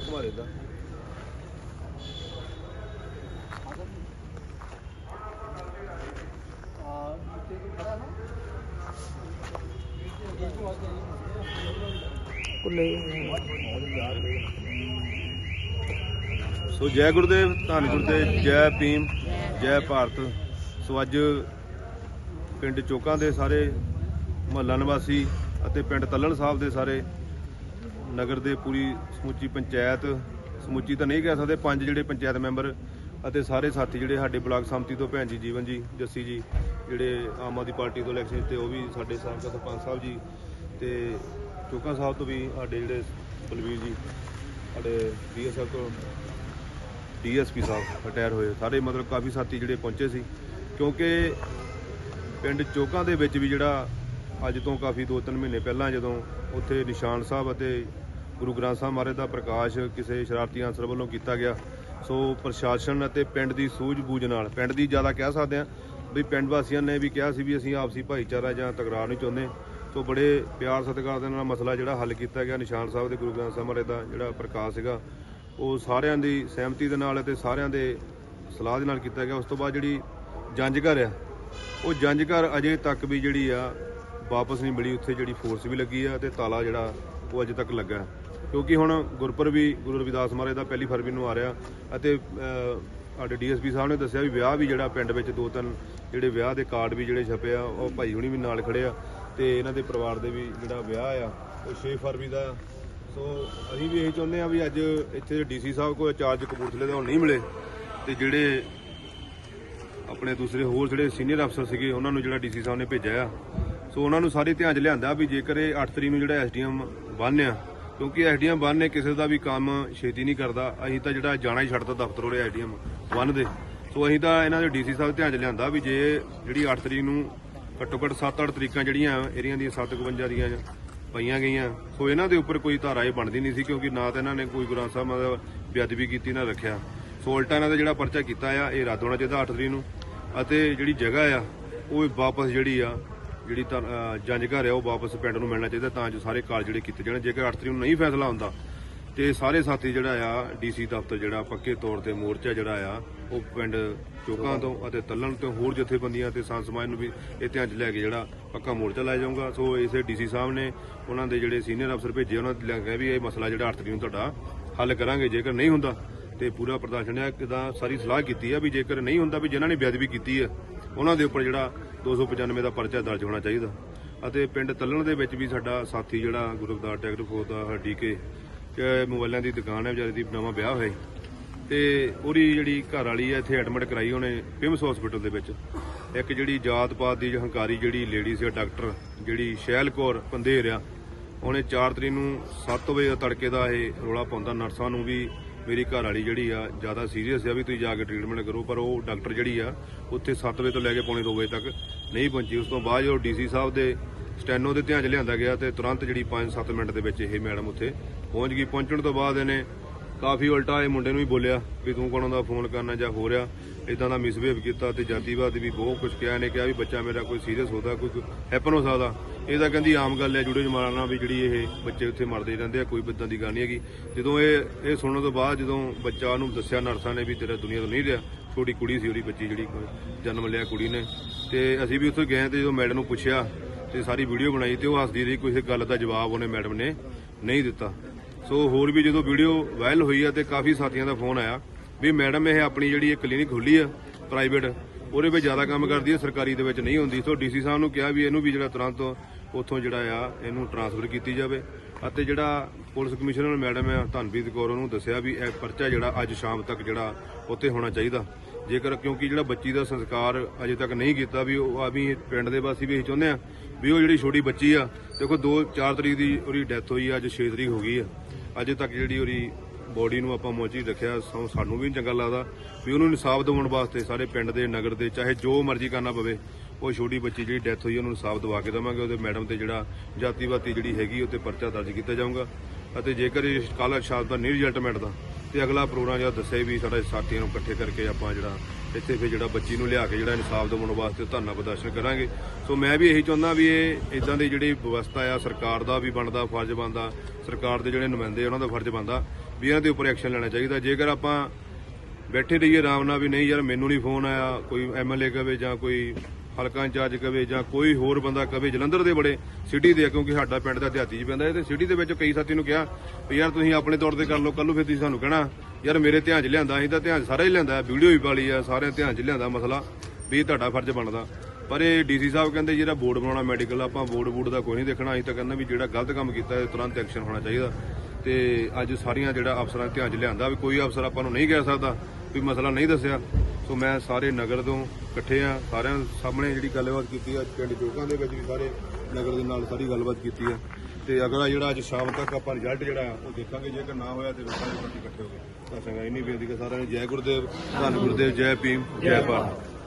ਸਾਰੇ ਘੁਮਾ ਦੇਦਾ ਸੋ ਜੈ ਗੁਰਦੇਵ ਧੰਨ ਗੁਰਦੇਵ ਜੈ ਭੀਮ ਜੈ ਭਾਰਤ। ਸੋ ਅੱਜ ਪਿੰਡ ਚੋਕਾਂ ਦੇ ਸਾਰੇ ਮਹੱਲਾ ਨਿਵਾਸੀ ਅਤੇ ਪਿੰਡ ਤੱਲਣ ਸਾਹਿਬ ਦੇ ਸਾਰੇ ਨਗਰ ਦੇ ਪੂਰੀ ਸਮੁੱਚੀ ਪੰਚਾਇਤ, ਸਮੁੱਚੀ ਤਾਂ ਨਹੀਂ ਕਹਿ ਸਕਦੇ, ਪੰਜ ਜਿਹੜੇ ਪੰਚਾਇਤ ਮੈਂਬਰ ਅਤੇ ਸਾਰੇ ਸਾਥੀ ਜਿਹੜੇ ਸਾਡੇ ਬਲਾਕ ਸੰਮਤੀ ਤੋਂ, ਭੈਣ ਜੀ ਜੀਵਨ ਜੀ, ਜੱਸੀ ਜੀ, ਜਿਹੜੇ ਆਮ ਆਦਮੀ ਪਾਰਟੀ ਤੋਂ ਇਲੈਕਸ਼ਨ ਤੇ ਉਹ ਵੀ ਸਾਡੇ ਸਾਬਕਾ ਸਰਪੰਚ ਸਾਹਿਬ ਜੀ ਤੇ ਚੋਕਾਂ ਸਾਹਿਬ ਤੋਂ ਵੀ ਸਾਡੇ ਜਿਹੜੇ ਬਲਵੀਰ ਜੀ, ਸਾਡੇ ਡੀਐਸਐਫ ਤੋਂ ਡੀਐਸਪੀ ਸਾਹਿਬ ਰਿਟਾਇਰ ਹੋਏ। ਸਾਰੇ ਮਤਲਬ ਕਾਫੀ ਸਾਥੀ ਜਿਹੜੇ ਪਹੁੰਚੇ ਸੀ, ਕਿਉਂਕਿ ਪਿੰਡ ਚੋਕਾਂ ਦੇ ਵਿੱਚ ਵੀ ਜਿਹੜਾ ਅੱਜ ਤੋਂ ਕਾਫੀ 2-3 ਮਹੀਨੇ ਪਹਿਲਾਂ ਜਦੋਂ ਉੱਥੇ ਨਿਸ਼ਾਨ ਸਾਹਿਬ ਅਤੇ ਗੁਰੂ ਗ੍ਰੰਥ ਸਾਹਿਬ ਮਹਾਰਾਜ ਦਾ ਪ੍ਰਕਾਸ਼ ਕਿਸੇ ਸ਼ਰਾਰਤੀ ਅਨਸਰ ਵੱਲੋਂ ਕੀਤਾ ਗਿਆ, ਸੋ ਪ੍ਰਸ਼ਾਸਨ ਅਤੇ ਪਿੰਡ ਦੀ ਸੂਝ-ਬੂਝ ਨਾਲ, ਪਿੰਡ ਦੀ ਜ਼ਿਆਦਾ ਕਹਿ ਸਕਦੇ ਆ ਵੀ ਪਿੰਡ ਵਾਸੀਆਂ ਨੇ ਵੀ ਕਿਹਾ ਸੀ ਵੀ ਅਸੀਂ ਆਪਸੀ ਭਾਈਚਾਰਾ ਜਾਂ ਤਕਰਾਰ ਨਹੀਂ ਚਾਹੁੰਦੇ, ਸੋ ਬੜੇ ਪਿਆਰ ਸਤਿਕਾਰ ਦੇ ਨਾਲ ਮਸਲਾ ਜਿਹੜਾ ਹੱਲ ਕੀਤਾ ਗਿਆ, ਨਿਸ਼ਾਨ ਸਾਹਿਬ ਦੇ ਗੁਰੂ ਗ੍ਰੰਥ ਸਾਹਿਬ ਮਹਾਰਾਜ ਦਾ ਜਿਹੜਾ ਪ੍ਰਕਾਸ਼ ਸੀਗਾ, ਉਹ ਸਾਰਿਆਂ ਦੀ ਸਹਿਮਤੀ ਦੇ ਨਾਲ ਅਤੇ ਸਾਰਿਆਂ ਦੇ ਸਲਾਹ ਦੇ ਨਾਲ ਕੀਤਾ ਗਿਆ, ਉਸ ਤੋਂ ਬਾਅਦ ਜਿਹੜੀ ਜੰਜ ਘਰ ਆ, ਉਹ ਜੰਜ ਘਰ ਅਜੇ ਤੱਕ ਵੀ ਜਿਹੜੀ ਆ ਵਾਪਸ ਨਹੀਂ ਮਿਲੀ ਉੱਥੇ ਜਿਹੜੀ ਫੋਰਸ ਵੀ ਲੱਗੀ ਆ ਤੇ ਤਾਲਾ ਜਿਹੜਾ ਉਹ ਅਜੇ ਤੱਕ ਲੱਗਾ। ਕਿਉਂਕਿ ਹੁਣ ਗੁਰਪੁਰ ਵੀ ਗੁਰੂ ਰਵਿਦਾਸ ਮਹਾਰਾਜ ਦਾ ਪਹਿਲੀ ਫਰਵਰੀ ਨੂੰ ਆ ਰਿਹਾ ਅਤੇ ਅਹ, ਸਾਡੇ ਡੀਐਸਪੀ ਸਾਹਿਬ ਨੇ ਦੱਸਿਆ ਵੀ ਵਿਆਹ ਵੀ ਜਿਹੜਾ ਪਿੰਡ ਵਿੱਚ ਦੋ ਤਿੰਨ ਜਿਹੜੇ ਵਿਆਹ ਦੇ ਕਾਰਡ ਵੀ ਜਿਹੜੇ ਛਪੇ ਆ ਉਹ ਭਾਈ ਹੁਣੀ ਵੀ ਨਾਲ ਖੜੇ ਆ ਤੇ ਇਹਨਾਂ ਦੇ ਪਰਿਵਾਰ ਦੇ ਵੀ ਜਿਹੜਾ ਵਿਆਹ ਆ ਉਹ 6 ਫਰਵਰੀ ਦਾ ਸੋ ਅਸੀਂ ਵੀ ਇਹ ਚਾਹੁੰਦੇ ਆ ਵੀ ਅੱਜ ਇੱਥੇ ਡੀਸੀ ਸਾਹਿਬ ਕੋਲ ਚਾਰਜ ਕਪੂਰਥਲੇ ਦੇ ਹੁਣ ਨਹੀਂ ਮਿਲੇ ਤੇ ਜਿਹੜੇ ਆਪਣੇ ਦੂਸਰੇ ਹੋਰ ਜਿਹੜੇ ਸੀਨੀਅਰ ਅਫਸਰ ਸੀਗੇ ਉਹਨਾਂ ਨੂੰ ਜਿਹੜਾ ਡੀਸੀ ਸਾਹਿਬ ਨੇ ਭੇਜਿਆ ਆ ਸੋ ਉਹਨਾਂ ਨੂੰ ਸਾਰੇ ਧਿਆਨ 'ਚ ਲਿਆਂਦਾ ਵੀ ਜੇਕਰ ਇਹ 8 ਤਰੀਕ ਨੂੰ ਜਿਹੜਾ ਐਸਡੀਐਮ ਬੰਨ ਆ ਕਿਉਂਕਿ ਐਸਡੀਐਮ ਬੰਨ ਨੇ ਕਿਸੇ ਦਾ ਵੀ ਕੰਮ ਛੇਤੀ ਨਹੀਂ ਕਰਦਾ, ਅਸੀਂ ਤਾਂ ਜਿਹੜਾ ਜਾਣਾ ਹੀ ਛੱਡਦਾ ਦਫ਼ਤਰ ਉਹਦੇ ਐਸਡੀਐਮ ਬੰਨ ਦੇ। ਸੋ ਅਸੀਂ ਤਾਂ ਇਹਨਾਂ ਦੇ ਡੀਸੀ ਸਾਹਿਬ ਧਿਆਨ 'ਚ ਲਿਆਂਦਾ ਵੀ ਜੇ ਜਿਹੜੀ 8 ਤਰੀਕ ਨੂੰ ਘੱਟੋ ਘੱਟ 7-8 ਤਰੀਕਾਂ ਜਿਹੜੀਆਂ ਏਰੀਆ ਦੀਆਂ 752 ਦੀਆਂ ਪਈਆਂ ਗਈਆਂ, ਸੋ ਇਹਨਾਂ ਦੇ ਉੱਪਰ ਕੋਈ ਧਾਰਾ ਇਹ ਬਣਦੀ ਨਹੀਂ ਸੀ, ਕਿਉਂਕਿ ਨਾ ਤਾਂ ਇਹਨਾਂ ਨੇ ਕੋਈ ਗੁਰਾਂ ਸਾਹਿਬ ਮਤਲਬ ਬੇਅਦਬੀ ਕੀਤੀ, ਨਾ ਰੱਖਿਆ। ਸੋ ਉਲਟਾ ਇਹਨਾਂ ਦਾ ਜਿਹੜਾ ਪਰਚਾ ਕੀਤਾ ਆ, ਇਹ ਰੱਦ ਹੋਣਾ ਚਾਹੀਦਾ 8 ਤਰੀਕ ਨੂੰ, ਅਤੇ ਜਿਹੜੀ ਜਗ੍ਹਾ ਆ, ਉਹ ਵਾਪਸ ਜਿਹੜੀ ਆ ਜਿਹੜੀ ਤਾਂ ਜੰਜ ਘਰ ਹੈ, ਉਹ ਵਾਪਸ ਪਿੰਡ ਨੂੰ ਮਿਲਣਾ ਚਾਹੀਦਾ ਤਾਂ ਜੋ ਸਾਰੇ ਕਾਰਜ ਜਿਹੜੇ ਕੀਤੇ ਜਾਣ। ਜੇਕਰ 8 ਤਰੀਕ ਨੂੰ ਨਹੀਂ ਫੈਸਲਾ ਹੁੰਦਾ, ਤੇ ਸਾਰੇ ਸਾਥੀ ਜਿਹੜਾ ਆ, ਡੀਸੀ ਦਫ਼ਤਰ ਜਿਹੜਾ, ਪੱਕੇ ਤੌਰ ਤੇ ਮੋਰਚਾ ਜਿਹੜਾ ਆ, ਉਹ ਪਿੰਡ ਚੋਕਾਂ ਤੋਂ ਅਤੇ ਤੱਲਣ ਤੋਂ ਹੋਰ ਜਥੇਬੰਦੀਆਂ ਤੇ ਸਾਂਝ ਸਮਾਜ ਨੂੰ ਵੀ ਇਹ ਧਿਆਨ 'ਚ ਲੈ ਕੇ ਜਿਹੜਾ ਪੱਕਾ ਮੋਰਚਾ ਲਾਇਆ ਜਾਊਗਾ। ਸੋ ਇਸੇ ਡੀਸੀ ਸਾਹਿਬ ਨੇ ਉਹਨਾਂ ਦੇ ਜਿਹੜੇ ਸੀਨੀਅਰ ਅਫਸਰ ਭੇਜੇ, ਉਹਨਾਂ ਨੇ ਕਿਹਾ ਵੀ ਇਹ ਮਸਲਾ ਜਿਹੜਾ 8 ਤਰੀਕ ਨੂੰ ਤੁਹਾਡਾ ਹੱਲ ਕਰਾਂਗੇ, ਜੇਕਰ ਨਹੀਂ ਹੁੰਦਾ ਤੇ ਪੂਰਾ ਪ੍ਰਦਰਸ਼ਨ ਨੇ ਕਿਦਾਂ ਸਾਰੀ ਸਲਾਹ ਕੀਤੀ ਆ ਵੀ ਜੇਕਰ ਨਹੀਂ ਹੁੰਦਾ ਵੀ ਜਿਨ੍ਹਾਂ ਨੇ ਬੇਅਦਬੀ ਕੀਤੀ ਹੈ, ਉਹਨਾਂ ਦੇ ਉੱਪਰ ਜਿਹੜਾ 295 ਦਾ ਪਰਚਾ ਦਰਜ ਹੋਣਾ ਚਾਹੀਦਾ। ਅਤੇ ਪਿੰਡ ਤੱਲਣ ਦੇ ਵਿੱਚ ਵੀ ਸਾਡਾ ਸਾਥੀ ਜਿਹੜਾ ਗੁਰਦਾਰ ਟੈਕਟ ਫੋਰ ਦਾ ਡੀਕੇ ਕਿ ਮੋਬਾਈਲਾਂ ਦੀ ਦੁਕਾਨ ਹੈ, ਵਿਚਾਰੀ ਦੀ ਨਵਾਂ ਵਿਆਹ ਹੋਇਆ ਤੇ ਉਹਦੀ ਜਿਹੜੀ ਘਰ ਵਾਲੀ ਹੈ, ਇੱਥੇ ਐਡਮਿਟ ਕਰਾਈ ਉਹਨੇ ਪਿਮਸ ਹਸਪੀਟਲ ਦੇ ਵਿੱਚ। ਇੱਕ ਜਿਹੜੀ ਜਾਤ ਪਾਤ ਦੀ ਹੰਕਾਰੀ ਜਿਹੜੀ ਲੇਡੀ ਸੀ ਡਾਕਟਰ ਜਿਹੜੀ ਸ਼ੈਲ ਕੌਰ ਪੰਦੇਰ ਆ ਉਹਨੇ 4 ਤਰੀਕ ਨੂੰ 7 ਵਜੇ ਤੜਕੇ ਦਾ ਇਹ ਰੋਲਾ ਪਾਉਂਦਾ, ਨਰਸਾਂ ਨੂੰ ਵੀ ਮੇਰੀ ਘਰ ਵਾਲੀ ਜਿਹੜੀ ਆ, ਜ਼ਿਆਦਾ ਸੀਰੀਅਸ ਆ ਵੀ ਤੁਸੀਂ ਜਾ ਕੇ ਟ੍ਰੀਟਮੈਂਟ ਕਰੋ, ਪਰ ਉਹ ਡਾਕਟਰ ਜਿਹੜੀ ਆ, ਉੱਥੇ 7 ਵਜੇ ਤੋਂ ਲੈ ਕੇ ਪੌਣੇ 2 ਵਜੇ ਤੱਕ ਨਹੀਂ ਪਹੁੰਚੀ। ਉਸ ਤੋਂ ਬਾਅਦ ਜਦੋਂ ਡੀਸੀ ਸਾਹਿਬ ਦੇ ਸਟੈਨੋ ਦੇ ਧਿਆਨ 'ਚ ਲਿਆਂਦਾ ਗਿਆ ਤੇ ਤੁਰੰਤ ਜਿਹੜੀ 5-7 ਮਿੰਟ ਦੇ ਵਿੱਚ ਇਹ ਮੈਡਮ ਉੱਥੇ ਪਹੁੰਚ ਗਈ। ਪਹੁੰਚਣ ਤੋਂ ਬਾਅਦ ਇਹਨੇ ਕਾਫੀ ਉਲਟਾ ਇਹ ਮੁੰਡੇ ਨੂੰ ਵੀ ਬੋਲਿਆ ਵੀ ਤੂੰ ਕੌਣ ਦਾ ਫੋਨ ਕਰਨਾ ਜਾਂ ਹੋ ਰਿਹਾ। ਇਦਾਂ ਦਾ ਮਿਸਬਿਹੇਵ ਕੀਤਾ ਤੇ ਜਾਤੀਵਾਦ ਵੀ ਬਹੁਤ ਕੁਝ ਕਿਹਾ, ਇਹਨੇ ਕਿਹਾ ਵੀ ਬੱਚਾ ਮੇਰਾ ਕੋਈ ਸੀਰੀਅਸ ਹੁੰਦਾ, ਕੋਈ ਹੈਪਨ ਹੋ ਸਕਦਾ। ਇਹ ਤਾਂ ਕਹਿੰਦੀ ਆਮ ਗੱਲ ਹੈ, ਜੁੜੇ ਜਮਾਨਾ ਵੀ ਜਿਹੜੀ ਇਹ ਬੱਚੇ ਉੱਥੇ ਮਰਦੇ ਰਹਿੰਦੇ ਆ, ਕੋਈ ਬਿੱਦਾਂ ਦੀ ਗੱਲ ਨਹੀਂ ਹੈਗੀ। ਜਦੋਂ ਇਹ ਇਹ ਸੁਣਨ ਤੋਂ ਬਾਅਦ ਜਦੋਂ ਬੱਚਾ ਨੂੰ ਦੱਸਿਆ ਨਰਸਾਂ ਨੇ ਵੀ ਤੇਰਾ ਦੁਨੀਆ ਤੋਂ ਨਹੀਂ ਰਿਹਾ, ਛੋਟੀ ਕੁੜੀ ਸੀ ਉਹਦੀ ਬੱਚੀ ਜਿਹੜੀ, ਜਨਮ ਲਿਆ ਕੁੜੀ ਨੇ। ਤੇ ਅਸੀਂ ਵੀ ਉੱਥੇ ਗਏ ਤੇ ਜਦੋਂ ਮੈਡਮ ਨੂੰ ਪੁੱਛਿਆ ਤੇ ਸਾਰੀ ਵੀਡੀਓ ਬਣਾਈ ਤੇ ਉਹ ਹੱਸਦੀ ਰਹੀ ਕਿਸੇ ਗੱਲ ਦਾ ਜਵਾਬ ਉਹਨੇ ਮੈਡਮ ਨੇ ਨਹੀਂ ਦਿੱਤਾ। ਸੋ ਹੋਰ ਵੀ ਜਦੋਂ ਵੀਡੀਓ ਵਾਇਰਲ ਹੋਈ ਆ ਤੇ ਕਾਫੀ ਸਾਥੀਆਂ ਦਾ ਫੋਨ ਆਇਆ ਵੀ ਮੈਡਮ ਇਹ ਆਪਣੀ ਜਿਹੜੀ ਇਹ ਕਲੀਨਿਕ ਖੋਲੀ ਆ ਪ੍ਰਾਈਵੇਟ ਉਹਦੇ ਵਿੱਚ ਜ਼ਿਆਦਾ ਕੰਮ ਕਰਦੀ ਹੈ ਸਰਕਾਰੀ ਦੇ ਵਿੱਚ ਨਹੀਂ ਹੁੰਦੀ। ਸੋ ਡੀਸੀ ਸਾਹਿਬ ਨੂੰ ਕਿਹਾ ਵੀ ਇਹਨੂੰ ਵੀ ਜਿਹੜਾ ਤੁਰੰਤ ਉੱਥੋਂ ਜਿਹੜਾ ਆ, ਇਹਨੂੰ ਟਰਾਂਸਫਰ ਕੀਤੀ ਜਾਵੇ। ਅਤੇ ਜਿਹੜਾ ਪੁਲਿਸ ਕਮਿਸ਼ਨਰ ਮੈਡਮ ਆ ਧਨਪ੍ਰੀਤ ਕੌਰ, ਉਹਨੂੰ ਦੱਸਿਆ ਵੀ ਇਹ ਪਰਚਾ ਜਿਹੜਾ ਅੱਜ ਸ਼ਾਮ ਤੱਕ ਜਿਹੜਾ ਉੱਥੇ ਹੋਣਾ ਚਾਹੀਦਾ। ਜੇਕਰ ਕਿਉਂਕਿ ਜਿਹੜਾ ਬੱਚੀ ਦਾ ਸੰਸਕਾਰ ਅਜੇ ਤੱਕ ਨਹੀਂ ਕੀਤਾ ਵੀ ਉਹ, ਆ ਵੀ ਪਿੰਡ ਦੇ ਵਾਸੀ ਵੀ ਇਹ ਚਾਹੁੰਦੇ ਆ ਵੀ ਉਹ ਜਿਹੜੀ ਛੋਟੀ ਬੱਚੀ ਆ, ਦੇਖੋ 2 4 ਤਰੀਕ ਦੀ ਉਹਦੀ ਡੈਥ ਹੋਈ ਆ, ਅੱਜ 6 ਤਰੀਕ ਹੋ ਗਈ ਆ। ਅਜੇ ਤੱਕ ਜਿਹੜੀ ਉਹਦੀ ਬੋਡੀ ਨੂੰ ਆਪਾਂ ਮੋਚੀ ਰੱਖਿਆ, ਸੋ ਸਾਨੂੰ ਵੀ ਚੰਗਾ ਲੱਗਦਾ। ਵੀ ਉਹਨੂੰ ਇਨਸਾਫ ਦਿਵਾਉਣ ਵਾਸਤੇ ਸਾਰੇ ਪਿੰਡ ਦੇ, ਨਗਰ ਦੇ, ਚਾਹੇ ਜੋ ਮਰਜ਼ੀ ਕਰਨਾ ਪਵੇ, ਉਹ ਛੋਟੀ ਬੱਚੀ ਜਿਹੜੀ ਡੈਥ ਹੋਈ, ਉਹਨੂੰ ਇਨਸਾਫ ਦਿਵਾ ਕੇ ਦੇਵਾਂਗੇ। ਉਹਦੇ ਮੈਡਮ ਤੇ ਜਿਹੜਾ ਜਾਤੀਵਾਤੀ ਜਿਹੜੀ ਹੈਗੀ, ਉਹ ਤੇ ਪਰਚਾ ਦਰਜ ਕੀਤਾ ਜਾਊਗਾ। ਅਤੇ ਜੇਕਰ ਇਹ ਕੱਲ੍ਹ ਸ਼ਾਮ ਦਾ ਨਹੀਂ ਰਿਜ਼ਲਟ ਮਿਲਦਾ, ਤੇ ਅਗਲਾ ਪ੍ਰੋਗਰਾਮ ਜਿਹੜਾ ਦੱਸਿਆ ਵੀ ਸਾਡੇ ਸਾਥੀਆਂ ਨੂੰ ਇਕੱਠੇ ਕਰਕੇ ਆਪਾਂ ਜਿਹੜਾ ਇੱਥੇ ਫਿਰ ਜਿਹੜਾ ਬੱਚੀ ਨੂੰ ਲਿਆ ਕੇ ਜਿਹੜਾ ਇਨਸਾਫ ਦਿਵਾਉਣ ਵਾਸਤੇ ਧਰਨਾ ਪ੍ਰਦਰਸ਼ਨ ਕਰਾਂਗੇ। ਸੋ ਮੈਂ ਵੀ ਇਹੀ ਚਾਹੁੰਦਾ ਵੀ ਇਹ ਇਦਾਂ ਦੀ ਜਿਹੜੀ ਵਿਵਸਥਾ ਆ, ਸਰਕਾਰ ਦਾ ਵੀ ਬਣਦਾ, ਫਰਜ਼ ਬਣਦਾ, ਸਰਕਾਰ ਦੇ ਜਿਹੜੇ ਨੁਮਾਇੰਦੇ ਉਹਨਾਂ ਦਾ ਫਰਜ਼ ਬਣਦਾ। ਵੀ ਇਹਨਾਂ ਦੇ ਉੱਪਰ ਐਕਸ਼ਨ ਲੈਣਾ ਚਾਹੀਦਾ। ਜੇਕਰ ਆਪਾਂ ਬੈਠੇ ਰਹੀਏ ਆਰਾਮ ਨਾਲ ਵੀ ਨਹੀਂ ਯਾਰ ਮੈਨੂੰ ਨਹੀਂ ਫੋਨ ਆਇਆ ਕੋਈ ਐਮਐਲਏ ਕਵੇ ਜਾਂ ਕੋਈ ਹਲਕਾ ਇੰਚਾਰਜ ਕਵੇ ਜਾਂ ਕੋਈ ਹੋਰ ਬੰਦਾ ਕਵੇ ਜਲੰਧਰ ਦੇ ਬੜੇ ਸਿਟੀ ਦੇ ਆ, ਕਿਉਂਕਿ ਸਾਡਾ ਪਿੰਡ ਦਾ ਦਿਹਾਤੀ 'ਚ ਪੈਂਦਾ। ਹੈ ਤੇ ਸਿਟੀ ਦੇ ਵਿੱਚ ਕਈ ਸਾਥੀ ਨੂੰ ਕਿਹਾ ਵੀ ਯਾਰ ਤੁਸੀਂ ਆਪਣੇ ਤੌਰ ਤੇ ਕਰ ਲਓ ਕੱਲੂ ਫਿਰ ਤੁਸੀਂ ਸਾਨੂੰ ਕਹਿਣਾ ਯਾਰ ਮੇਰੇ ਧਿਆਨ 'ਚ ਲਿਆਂਦਾ ਅਸੀਂ ਤਾਂ ਧਿਆਨ ਸਾਰਾ ਹੀ ਲਿਆਂਦਾ ਵੀਡੀਓ ਵੀ ਪਾਲੀ ਆ ਸਾਰਿਆਂ ਧਿਆਨ 'ਚ ਲਿਆਂਦਾ ਮਸਲਾ ਵੀ ਇਹ ਤੁਹਾਡਾ ਫਰਜ਼ ਬਣਦਾ। ਪਰ ਇਹ ਡੀਸੀ ਸਾਹਿਬ ਕਹਿੰਦੇ ਜਿਹੜਾ ਬੋਰਡ ਬਣਾਉਣਾ ਮੈਡੀਕਲ ਆਪਾਂ ਬੋਰਡ ਬੋਰਡ ਦਾ ਕੋਈ ਨਹੀਂ ਦੇਖਣਾ ਅਸੀਂ ਤਾਂ ਕਹਿੰਦੇ ਵੀ ਜਿਹੜਾ ਗਲਤ ਕੰਮ ਕੀਤਾ ਤੁਰੰਤ ਐਕਸ਼ਨ ਹੋਣਾ ਚਾਹੀਦਾ। ਤੇ ਅੱਜ ਸਾਰੀਆਂ ਜਿਹੜਾ ਅਫਸਰਾਂ ਧਿਆਨ 'ਚ ਲਿਆਂਦਾ ਵੀ ਕੋਈ ਅਫਸਰ ਆਪਾਂ ਨੂੰ ਨਹੀਂ ਕਹਿ ਸਕਦਾ ਵੀ ਮਸਲਾ ਨਹੀਂ ਦੱਸਿਆ। ਸੋ ਮੈਂ ਸਾਰੇ ਨਗਰ ਤੋਂ ਇਕੱਠੇ ਆ, ਸਾਰਿਆਂ ਸਾਹਮਣੇ ਜਿਹੜੀ ਗੱਲਬਾਤ ਕੀਤੀ ਆ ਪਿੰਡ ਚੋਕਾਂ ਦੇ ਵਿੱਚ ਵੀ ਸਾਰੇ ਨਗਰ ਦੇ ਨਾਲ ਸਾਰੀ ਗੱਲਬਾਤ ਕੀਤੀ ਆ। ਤੇ ਅਗਲਾ ਜਿਹੜਾ ਅੱਜ ਸ਼ਾਮ ਤੱਕ ਆਪਾਂ ਰਿਜ਼ਲਟ ਜਿਹੜਾ ਉਹ ਦੇਖਾਂਗੇ, ਜੇਕਰ ਨਾ ਹੋਇਆ ਤੇ ਲੋਕਾਂ ਦੇ ਇਕੱਠੇ ਹੋ ਕੇ। ਤਾਂ ਸੰਗਾ ਇੰਨੀ ਬੇਨਤੀ ਕਿ ਸਾਰਿਆਂ ਨੂੰ। ਜੈ ਗੁਰਦੇਵ, ਧੰਨ ਗੁਰਦੇਵ, ਜੈ ਭੀਮ, ਜੈ ਭਾਰਤ।